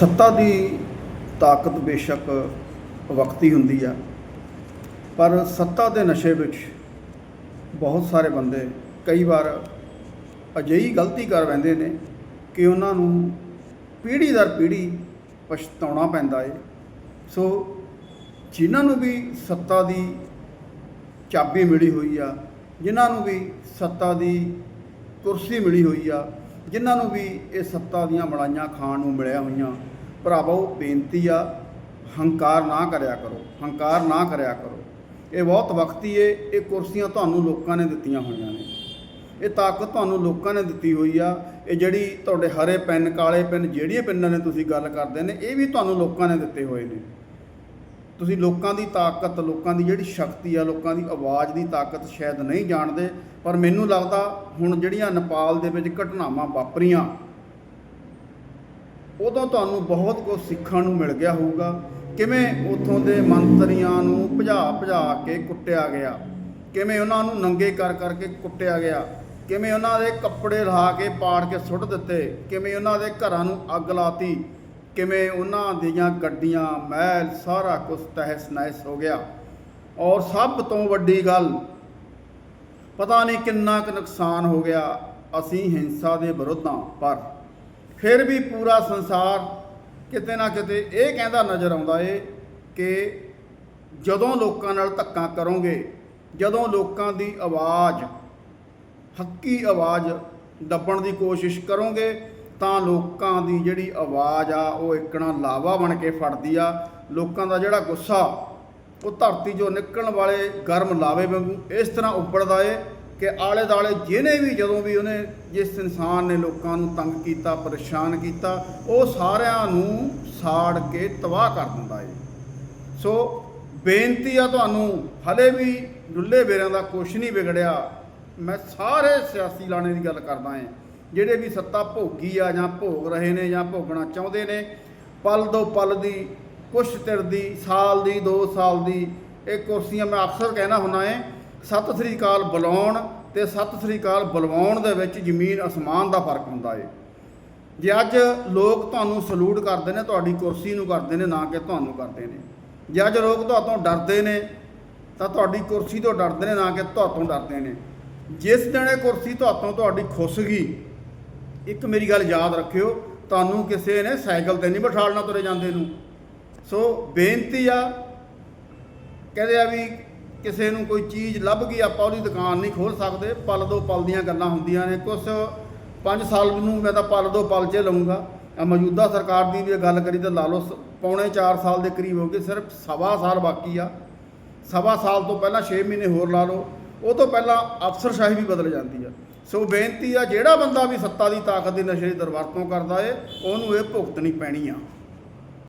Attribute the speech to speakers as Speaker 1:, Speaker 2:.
Speaker 1: ਸੱਤਾ ਦੀ ਤਾਕਤ ਬੇਸ਼ੱਕ ਵਕਤੀ ਹੁੰਦੀ ਆ, ਪਰ ਸੱਤਾ ਦੇ ਨਸ਼ੇ ਵਿੱਚ ਬਹੁਤ ਸਾਰੇ ਬੰਦੇ ਕਈ ਵਾਰ ਅਜਿਹੀ ਗਲਤੀ ਕਰ ਬੈਂਦੇ ਨੇ ਕਿ ਉਹਨਾਂ ਨੂੰ ਪੀੜ੍ਹੀ ਦਰ ਪੀੜ੍ਹੀ ਪਛਤਾਉਣਾ ਪੈਂਦਾ ਏ। ਸੋ ਜਿਨ੍ਹਾਂ ਨੂੰ ਵੀ ਸੱਤਾ ਦੀ ਚਾਬੀ ਮਿਲੀ ਹੋਈ ਆ, ਜਿਨ੍ਹਾਂ ਨੂੰ ਵੀ ਸੱਤਾ ਦੀ ਕੁਰਸੀ ਮਿਲੀ ਹੋਈ ਆ ਜਿਨ੍ਹਾਂ ਨੂੰ ਵੀ ਇਹ ਸੱਤਾ ਦੀਆਂ ਮਲਾਈਆਂ ਖਾਣ ਨੂੰ ਮਿਲਿਆ ਹੋਈਆਂ। ਭਰਾਵੋ, ਬੇਨਤੀ ਆ, ਹੰਕਾਰ ਨਾ ਕਰਿਆ ਕਰੋ, ਹੰਕਾਰ ਨਾ ਕਰਿਆ ਕਰੋ। ਇਹ ਬਹੁਤ ਵਕਤੀ ਏ, ਇਹ ਕੁਰਸੀਆਂ ਤੁਹਾਨੂੰ ਲੋਕਾਂ ਨੇ ਦਿੱਤੀਆਂ ਹੋਈਆਂ ਨੇ। ਇਹ ਤਾਕਤ ਤੁਹਾਨੂੰ ਲੋਕਾਂ ਨੇ ਦਿੱਤੀ ਹੋਈ ਆ। ਇਹ ਜਿਹੜੀ ਤੁਹਾਡੇ ਹਰੇ ਪੈਨ, ਕਾਲੇ ਪੈਨ, ਜਿਹੜੀਆਂ ਪੈਨਾਂ ਨੇ ਤੁਸੀਂ ਗੱਲ ਕਰਦੇ ਨੇ, ਇਹ ਵੀ ਤੁਹਾਨੂੰ ਲੋਕਾਂ ਨੇ ਦਿੱਤੇ ਹੋਏ ਨੇ। ਤੁਸੀਂ ਲੋਕਾਂ ਦੀ ਤਾਕਤ, ਲੋਕਾਂ ਦੀ ਜਿਹੜੀ ਸ਼ਕਤੀ ਆ, ਲੋਕਾਂ ਦੀ ਆਵਾਜ਼ ਦੀ ਤਾਕਤ ਸ਼ਾਇਦ ਨਹੀਂ ਜਾਣਦੇ, ਪਰ ਮੈਨੂੰ ਲੱਗਦਾ ਹੁਣ ਜਿਹੜੀਆਂ ਨੇਪਾਲ ਦੇ ਵਿੱਚ ਘਟਨਾਵਾਂ ਵਾਪਰੀਆਂ, ਉਦੋਂ ਤੁਹਾਨੂੰ ਬਹੁਤ ਕੁਝ ਸਿੱਖਣ ਨੂੰ ਮਿਲ ਗਿਆ ਹੋਊਗਾ। ਕਿਵੇਂ ਉਥੋਂ ਦੇ ਮੰਤਰੀਆਂ ਨੂੰ ਭਜਾ ਭਜਾ ਕੇ ਕੁੱਟਿਆ ਗਿਆ, ਕਿਵੇਂ ਉਹਨਾਂ ਨੂੰ ਨੰਗੇ ਕਰ ਕਰਕੇ ਕੁੱਟਿਆ ਗਿਆ, ਕਿਵੇਂ ਉਹਨਾਂ ਦੇ ਕੱਪੜੇ ਲਾ ਕੇ ਪਾੜ ਕੇ ਸੁੱਟ ਦਿੱਤੇ, ਕਿਵੇਂ ਉਹਨਾਂ ਦੇ ਘਰਾਂ ਨੂੰ ਅੱਗ ਲਾਤੀ ਕਿਵੇਂ ਉਹਨਾਂ ਦੀਆਂ ਗੱਡੀਆਂ, ਮਹਿਲ ਸਾਰਾ ਕੁਝ ਤਹਿਸ ਨਹਿਸ ਹੋ ਗਿਆ। ਔਰ ਸਭ ਤੋਂ ਵੱਡੀ ਗੱਲ, ਪਤਾ ਨਹੀਂ ਕਿੰਨਾ ਕੁ ਨੁਕਸਾਨ ਹੋ ਗਿਆ ਅਸੀਂ ਹਿੰਸਾ ਦੇ ਵਿਰੁੱਧ ਹਾਂ ਪਰ। ਫਿਰ ਵੀ ਪੂਰਾ ਸੰਸਾਰ ਕਿਤੇ ਨਾ ਕਿਤੇ ਇਹ ਕਹਿੰਦਾ ਨਜ਼ਰ ਆਉਂਦਾ ਏ ਕਿ ਜਦੋਂ ਲੋਕਾਂ ਨਾਲ ਧੱਕਾ ਕਰੋਗੇ, ਜਦੋਂ ਲੋਕਾਂ ਦੀ ਆਵਾਜ਼, ਹੱਕੀ ਆਵਾਜ਼ ਦੱਬਣ ਦੀ ਕੋਸ਼ਿਸ਼ ਕਰੋਗੇ ਤਾਂ ਲੋਕਾਂ ਦੀ ਜਿਹੜੀ ਆਵਾਜ਼ ਆ, ਉਹ ਇੱਕਣਾ ਲਾਵਾ ਬਣ ਕੇ ਫੜਦੀ ਆ। ਲੋਕਾਂ ਦਾ ਜਿਹੜਾ ਗੁੱਸਾ, ਉਹ ਧਰਤੀ 'ਚੋਂ ਨਿਕਲਣ ਵਾਲੇ ਗਰਮ ਲਾਵੇ ਵਾਂਗੂ ਇਸ ਤਰ੍ਹਾਂ ਉੱਪੜਦਾ ਏ ਕਿ ਆਲੇ ਦਾਲੇ ਜਿਹਨੇ ਵੀ ਜਦੋਂ ਵੀ ਉਹਨੇ ਜਿਸ ਇਨਸਾਨ ਨੇ ਲੋਕਾਂ ਨੂੰ ਤੰਗ ਕੀਤਾ, ਪਰੇਸ਼ਾਨ ਕੀਤਾ, ਉਹ ਸਾਰਿਆਂ ਨੂੰ ਸਾੜ ਕੇ ਤਬਾਹ ਕਰ ਦਿੰਦਾ ਏ। ਸੋ ਬੇਨਤੀ ਆ ਤੁਹਾਨੂੰ, ਹਲੇ ਵੀ ਡੁੱਲੇ ਬੇਰਾਂ ਦਾ ਕੁਛ ਨਹੀਂ ਵਿਗੜਿਆ। ਮੈਂ ਸਾਰੇ ਸਿਆਸੀ ਲਾਣੇ ਦੀ ਗੱਲ ਕਰਦਾ ਏ। ਜਿਹੜੇ ਵੀ ਸੱਤਾ ਭੋਗੀ ਆ ਜਾਂ ਭੋਗ ਰਹੇ ਨੇ ਜਾਂ ਭੋਗਣਾ ਚਾਹੁੰਦੇ ਨੇ, ਪਲ ਦੋ ਪਲ ਦੀ, ਕੁਛ ਤਿਰ ਦੀ, ਸਾਲ ਦੀ 2 ਸਾਲ ਦੀ, ਇਹ ਕੁਰਸੀਆਂ ਮੈਂ ਅਕਸਰ ਕਹਿਣਾ ਹੁੰਦਾ ਏ ਸਤਿ ਸ੍ਰੀ ਅਕਾਲ ਬੁਲਾਉਣ ਤੇ ਸਤਿ ਸ੍ਰੀ ਅਕਾਲ ਬੁਲਵਾਉਣ ਦੇ ਵਿੱਚ ਜ਼ਮੀਨ ਅਸਮਾਨ ਦਾ ਫ਼ਰਕ ਹੁੰਦਾ ਏ। ਜੇ ਅੱਜ ਲੋਕ ਤੁਹਾਨੂੰ ਸਲੂਟ ਕਰਦੇ ਨੇ, ਤੁਹਾਡੀ ਕੁਰਸੀ ਨੂੰ ਕਰਦੇ ਨੇ, ਨਾ ਕਿ ਤੁਹਾਨੂੰ ਕਰਦੇ ਨੇ। ਜੇ ਅੱਜ ਲੋਕ ਤੁਹਾਤੋਂ ਡਰਦੇ ਨੇ, ਤਾਂ ਤੁਹਾਡੀ ਕੁਰਸੀ ਤੋਂ ਡਰਦੇ ਨੇ, ਨਾ ਕਿ ਤੁਹਾਤੋਂ ਡਰਦੇ ਨੇ। ਜਿਸ ਦਿਨ ਇਹ ਕੁਰਸੀ ਤੁਹਾਤੋਂ ਤੁਹਾਡੀ ਖੁੱਸ ਗਈ ਇੱਕ ਮੇਰੀ ਗੱਲ ਯਾਦ ਰੱਖਿਓ, ਤੁਹਾਨੂੰ ਕਿਸੇ ਨੇ ਸਾਈਕਲ ਤੇ ਨਹੀਂ ਬਿਠਾਲਣਾ ਤੁਰੇ ਜਾਂਦੇ ਨੂੰ। ਸੋ ਬੇਨਤੀ ਆ, ਕਹਿੰਦੇ ਆ ਵੀ ਕਿਸੇ ਨੂੰ ਕੋਈ ਚੀਜ਼ ਲੱਭ ਗਈ, ਆਪਾਂ ਉਹਦੀ ਦੁਕਾਨ ਨਹੀਂ ਖੋਲ ਸਕਦੇ, ਪਲ ਦੋ ਪਲ ਦੀਆਂ ਗੱਲਾਂ ਹੁੰਦੀਆਂ ਨੇ। ਕੁਛ 5 ਸਾਲ ਨੂੰ ਮੈਂ ਤਾਂ ਪਲ ਦੋ ਪਲ 'ਚ ਲਵਾਂਗਾ ਮੌਜੂਦਾ ਸਰਕਾਰ ਦੀ ਵੀ ਗੱਲ ਕਰੀ ਤਾਂ ਲਾ ਲਓ, ਸ- ਪੌਣੇ 4 ਸਾਲ ਦੇ ਕਰੀਬ ਹੋ ਗਏ, ਸਿਰਫ ਸਵਾ ਸਾਲ ਬਾਕੀ ਆ। ਸਵਾ ਸਾਲ ਤੋਂ ਪਹਿਲਾਂ 6 ਮਹੀਨੇ ਹੋਰ ਲਾ ਲਓ, ਉਹ ਤੋਂ ਪਹਿਲਾਂ ਅਫਸਰਸ਼ਾਹੀ ਵੀ ਬਦਲ ਜਾਂਦੀ ਆ। ਸੋ ਬੇਨਤੀ ਆ ਜਿਹੜਾ ਬੰਦਾ ਵੀ ਸੱਤਾ ਦੀ ਤਾਕਤ ਦੇ ਨਸ਼ੇ ਦੀ ਦੁਰਵਰਤੋਂ ਕਰਦਾ ਏ, ਉਹਨੂੰ ਇਹ ਭੁਗਤਣੀ ਪੈਣੀ ਆ।